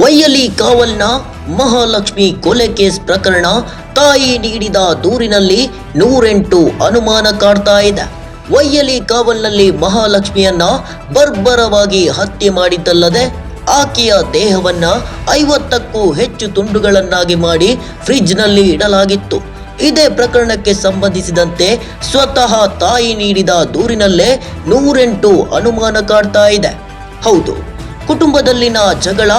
ವೈಯಲಿ ಕಾವಲ್ನ ಮಹಾಲಕ್ಷ್ಮಿ ಕೊಲೆ ಕೇಸ್ ಪ್ರಕರಣ ತಾಯಿ ನೀಡಿದ ದೂರಿನಲ್ಲಿ ನೂರೆಂಟು ಅನುಮಾನ ಕಾಡ್ತಾ ಇದೆ. ವೈಯಲಿ ಕಾವಲ್ನಲ್ಲಿ ಮಹಾಲಕ್ಷ್ಮಿಯನ್ನ ಬರ್ಬರವಾಗಿ ಹತ್ಯೆ ಮಾಡಿದ್ದಲ್ಲದೆ ಆಕೆಯ ದೇಹವನ್ನ ಐವತ್ತಕ್ಕೂ ಹೆಚ್ಚು ತುಂಡುಗಳನ್ನಾಗಿ ಮಾಡಿ ಫ್ರಿಜ್ನಲ್ಲಿ ಇಡಲಾಗಿತ್ತು. ಇದೇ ಪ್ರಕರಣಕ್ಕೆ ಸಂಬಂಧಿಸಿದಂತೆ ಸ್ವತಃ ತಾಯಿ ನೀಡಿದ ದೂರಿನಲ್ಲೇ ನೂರೆಂಟು ಅನುಮಾನ ಕಾಡ್ತಾ ಇದೆ. ಹೌದು. ಕುಟುಂಬದಲ್ಲಿನ ಜಗಳ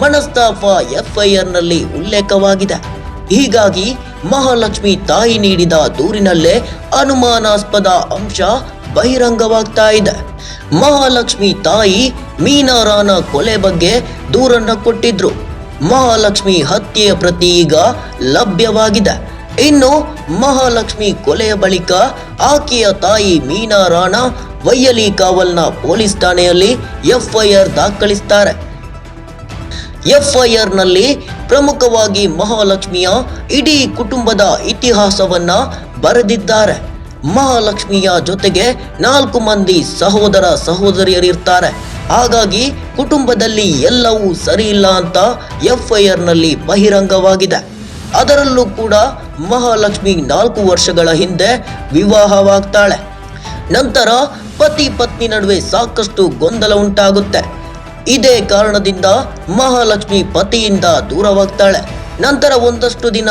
ಮನಸ್ತಾಪ ಎಫ್ಐಆರ್ನಲ್ಲಿ ಉಲ್ಲೇಖವಾಗಿದೆ. ಹೀಗಾಗಿ ಮಹಾಲಕ್ಷ್ಮಿ ತಾಯಿ ನೀಡಿದ ದೂರಿನಲ್ಲೇ ಅನುಮಾನಾಸ್ಪದ ಅಂಶ ಬಹಿರಂಗವಾಗ್ತಾ ಇದೆ. ಮಹಾಲಕ್ಷ್ಮಿ ತಾಯಿ ಮೀನಾರಾನ ಕೊಲೆ ಬಗ್ಗೆ ದೂರನ್ನ ಕೊಟ್ಟಿದ್ರು. ಮಹಾಲಕ್ಷ್ಮಿ ಹತ್ಯೆಯ ಪ್ರತಿ ಈಗ ಲಭ್ಯವಾಗಿದೆ. ಇನ್ನು ಮಹಾಲಕ್ಷ್ಮಿ ಕೊಲೆಯ ಬಳಿಕ ಆಕೆಯ ತಾಯಿ ಮೀನಾ ರಾಣಾ ವೈಯಲಿ ಕಾವಲ್ನ ಪೊಲೀಸ್ ಠಾಣೆಯಲ್ಲಿ ಎಫ್ಐಆರ್ ದಾಖಲಿಸ್ತಾರೆ. ಎಫ್ಐಆರ್ನಲ್ಲಿ ಪ್ರಮುಖವಾಗಿ ಮಹಾಲಕ್ಷ್ಮಿಯ ಇಡೀ ಕುಟುಂಬದ ಇತಿಹಾಸವನ್ನ ಬರೆದಿದ್ದಾರೆ. ಮಹಾಲಕ್ಷ್ಮಿಯ ಜೊತೆಗೆ ನಾಲ್ಕು ಮಂದಿ ಸಹೋದರ ಸಹೋದರಿಯರಿರ್ತಾರೆ. ಹಾಗಾಗಿ ಕುಟುಂಬದಲ್ಲಿ ಎಲ್ಲವೂ ಸರಿಯಿಲ್ಲ ಅಂತ ಎಫ್ಐಆರ್ನಲ್ಲಿ ಬಹಿರಂಗವಾಗಿದೆ. ಅದರಲ್ಲೂ ಕೂಡ ಮಹಾಲಕ್ಷ್ಮಿ ನಾಲ್ಕು ವರ್ಷಗಳ ಹಿಂದೆ ವಿವಾಹವಾಗ್ತಾಳೆ. ನಂತರ ಪತಿ ಪತ್ನಿ ನಡುವೆ ಸಾಕಷ್ಟು ಗೊಂದಲ ಉಂಟಾಗುತ್ತೆ. ಇದೇ ಕಾರಣದಿಂದ ಮಹಾಲಕ್ಷ್ಮಿ ಪತಿಯಿಂದ ದೂರವಾಗ್ತಾಳೆ. ನಂತರ ಒಂದಷ್ಟು ದಿನ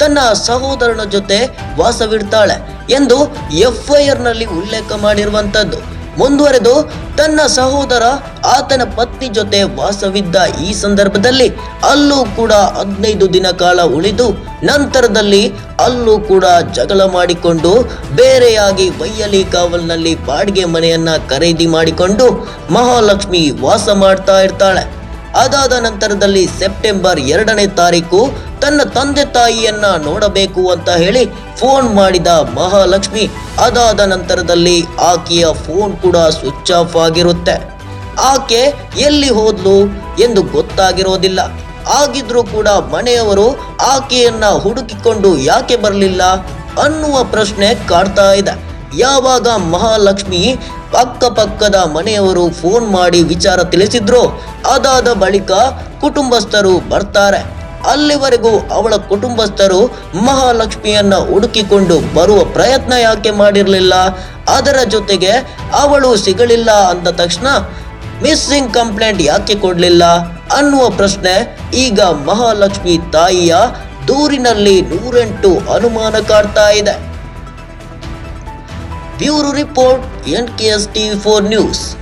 ತನ್ನ ಸಹೋದರನ ಜೊತೆ ವಾಸವಿಡ್ತಾಳೆ ಎಂದು ಎಫ್ಐಆರ್ನಲ್ಲಿ ಉಲ್ಲೇಖ ಮಾಡಿರುವಂಥದ್ದು ಮುಂದುವರೆದು ತನ್ನ ಸಹೋದರ ಆತನ ಪತ್ನಿ ಜೊತೆ ವಾಸವಿದ್ದ ಈ ಸಂದರ್ಭದಲ್ಲಿ ಅಲ್ಲೂ ಕೂಡ ಹದಿನೈದು ದಿನ ಕಾಲ ಉಳಿದು ನಂತರದಲ್ಲಿ ಅಲ್ಲೂ ಕೂಡ ಜಗಳ ಮಾಡಿಕೊಂಡು ಬೇರೆಯಾಗಿ ವೈಯಲಿ ಕಾವಲ್ನಲ್ಲಿ ಬಾಡಿಗೆ ಮನೆಯನ್ನ ಖರೀದಿ ಮಾಡಿಕೊಂಡು ಮಹಾಲಕ್ಷ್ಮಿ ವಾಸ ಮಾಡ್ತಾ ಇರ್ತಾಳೆ. ಅದಾದ ನಂತರದಲ್ಲಿ ಸೆಪ್ಟೆಂಬರ್ ಎರಡನೇ ತಾರೀಕು ತನ್ನ ತಂದೆ ತಾಯಿಯನ್ನ ನೋಡಬೇಕು ಅಂತ ಹೇಳಿ ಫೋನ್ ಮಾಡಿದ ಮಹಾಲಕ್ಷ್ಮಿ. ಅದಾದ ನಂತರದಲ್ಲಿ ಆಕೆಯ ಫೋನ್ ಕೂಡ ಸ್ವಿಚ್ ಆಫ್ ಆಗಿರುತ್ತೆ. ಆಕೆ ಎಲ್ಲಿ ಹೋದ್ಲು ಎಂದು ಗೊತ್ತಾಗಿರೋದಿಲ್ಲ. ಆಗಿದ್ರೂ ಕೂಡ ಮನೆಯವರು ಆಕೆಯನ್ನ ಹುಡುಕಿಕೊಂಡು ಯಾಕೆ ಬರಲಿಲ್ಲ ಅನ್ನುವ ಪ್ರಶ್ನೆ ಕಾಡ್ತಾ ಇದೆ. ಯಾವಾಗ ಮಹಾಲಕ್ಷ್ಮಿ ಅಕ್ಕಪಕ್ಕದ ಮನೆಯವರು ಫೋನ್ ಮಾಡಿ ವಿಚಾರ ತಿಳಿಸಿದ್ರು, ಅದಾದ ಬಳಿಕ ಕುಟುಂಬಸ್ಥರು ಬರ್ತಾರೆ. ಅಲ್ಲಿವರೆಗೂ ಅವಳ ಕುಟುಂಬಸ್ಥರು ಮಹಾಲಕ್ಷ್ಮಿಯನ್ನ ಹುಡುಕಿಕೊಂಡು ಬರುವ ಪ್ರಯತ್ನ ಯಾಕೆ ಮಾಡಿರಲಿಲ್ಲ? ಅದರ ಜೊತೆಗೆ ಅವಳು ಸಿಗಲಿಲ್ಲ ಅಂದ ತಕ್ಷಣ ಮಿಸ್ಸಿಂಗ್ ಕಂಪ್ಲೇಂಟ್ ಯಾಕೆ ಕೊಡಲಿಲ್ಲ? ಅನ್ನುವ ಪ್ರಶ್ನೆ ಈಗ ಮಹಾಲಕ್ಷ್ಮಿ ತಾಯಿಯ ದೂರಿನಲ್ಲಿ ನೂರೆಂಟು ಅನುಮಾನ ಕಾಡ್ತಾ ಇದೆ. Bureau report N K S TV four news.